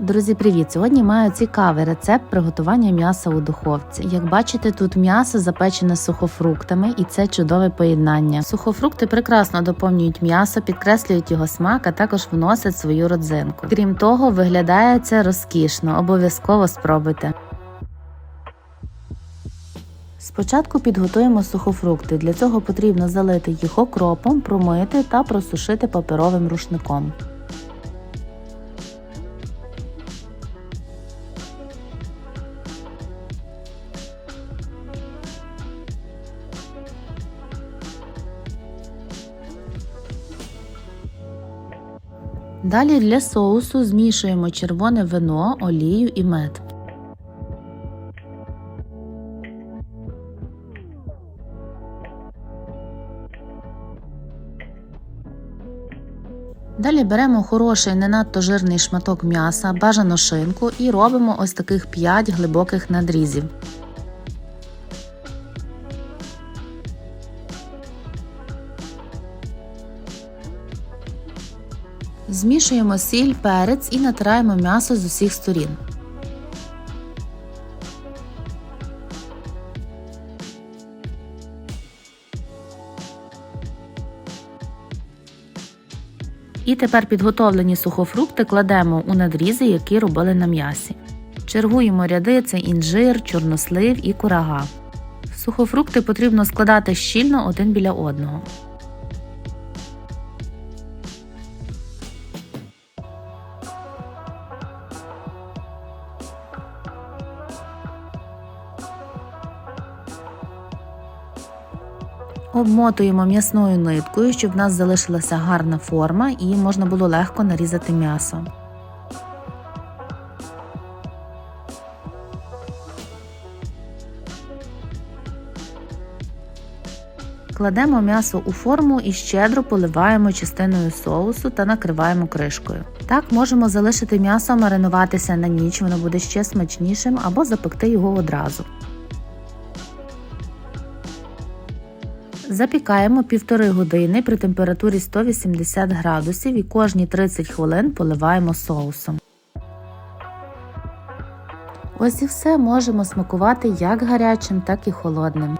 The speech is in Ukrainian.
Друзі, привіт! Сьогодні маю цікавий рецепт приготування м'яса у духовці. Як бачите, тут м'ясо запечене сухофруктами, і це чудове поєднання. Сухофрукти прекрасно доповнюють м'ясо, підкреслюють його смак, а також вносять свою родзинку. Крім того, виглядає це розкішно. Обов'язково спробуйте. Спочатку підготуємо сухофрукти. Для цього потрібно залити їх окропом, промити та просушити паперовим рушником. Далі для соусу змішуємо червоне вино, олію і мед. Далі беремо хороший не надто жирний шматок м'яса, бажано шинку і робимо ось таких 5 глибоких надрізів. Змішуємо сіль, перець і натираємо м'ясо з усіх сторін. І тепер підготовлені сухофрукти кладемо у надрізи, які робили на м'ясі. Чергуємо ряди це інжир, чорнослив і курага. Сухофрукти потрібно складати щільно один біля одного. Обмотуємо м'ясною ниткою, щоб в нас залишилася гарна форма і можна було легко нарізати м'ясо. Кладемо м'ясо у форму і щедро поливаємо частиною соусу та накриваємо кришкою. Так можемо залишити м'ясо маринуватися на ніч, воно буде ще смачнішим або запекти його одразу. Запікаємо півтори години при температурі 180 градусів і кожні 30 хвилин поливаємо соусом. Ось і все можемо смакувати як гарячим, так і холодним.